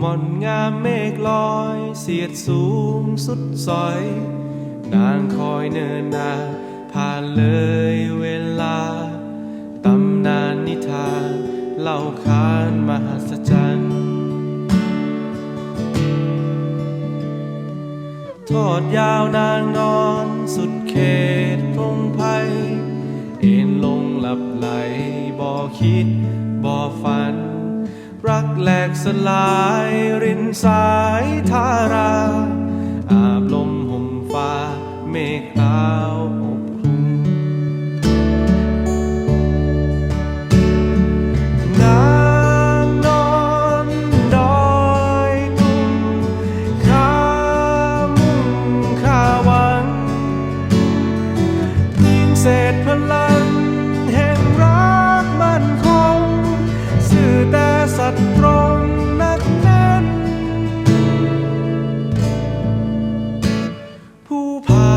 ม่อนงามเมฆลอย เสียดสูงสุดซอย นางคอยเนินนาผ่านเลยเวลา ตำนานนิทานเล่าขานมหัศจรรย์ทอดยาวนางนอนสุดเขตพงไพเอ็นลงหลับไหลบ่คิดบ่ฝัน รักแหลกสลายรินสายทารา ตรงนักแน่นผู้พา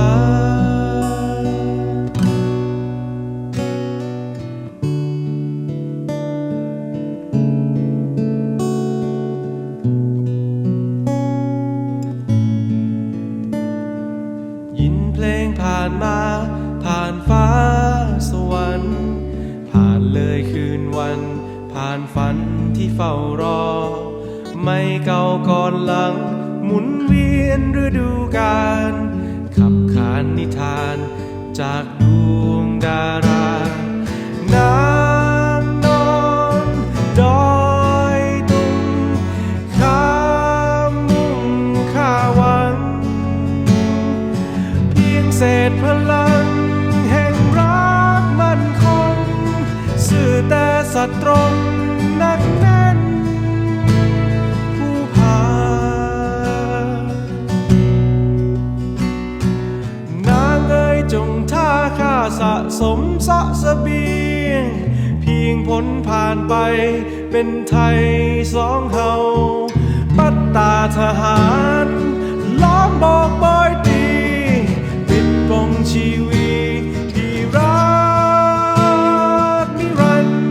ยินเพลงผ่านมา ผ่านฟ้าสวรรค์ ผ่านเลยคืนวัน ผ่านฝัน ที่เฝ้ารอ ไม่เก่าก่อนหลัง หมุนเวียนฤดูกาลขับขานนิทาน จากดวงดารานางนอนดอยตุงข้ามมุ่งข้าหวัง เพียงเศษพลัง แห่งรักมันคง สื่อแต่สัตรงนักแน สะสมสะเสบียง เพียงผลผ่านไปเป็นไทยสองเฮาปัตตาทหารล้อมบอกบอยตีปิดปงชีวีที่รักนิรันร์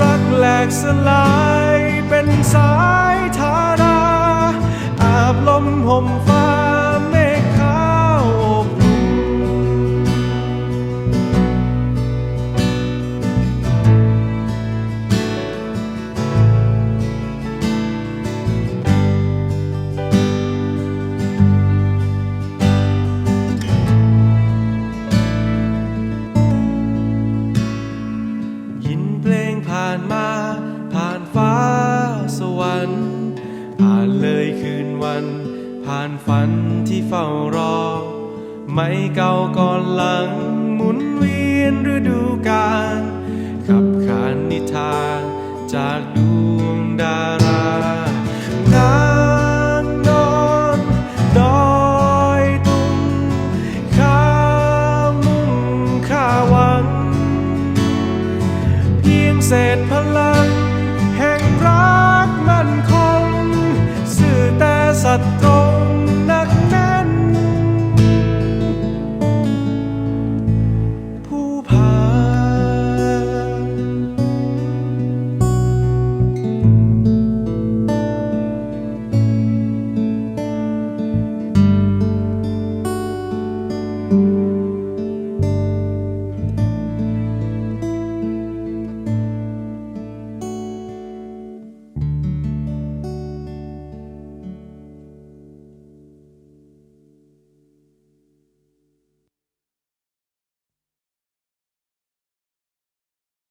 รักแหลกสลายเป็นสายทาราอาบลมห่มฟ้า ผ่านมา ผ่านฟ้าสวรรค์ ผ่านเลยคืนวัน ผ่านฝันที่เฝ้ารอ ไม่เก่าก่อนหลังหมุนเวียนฤดูกาล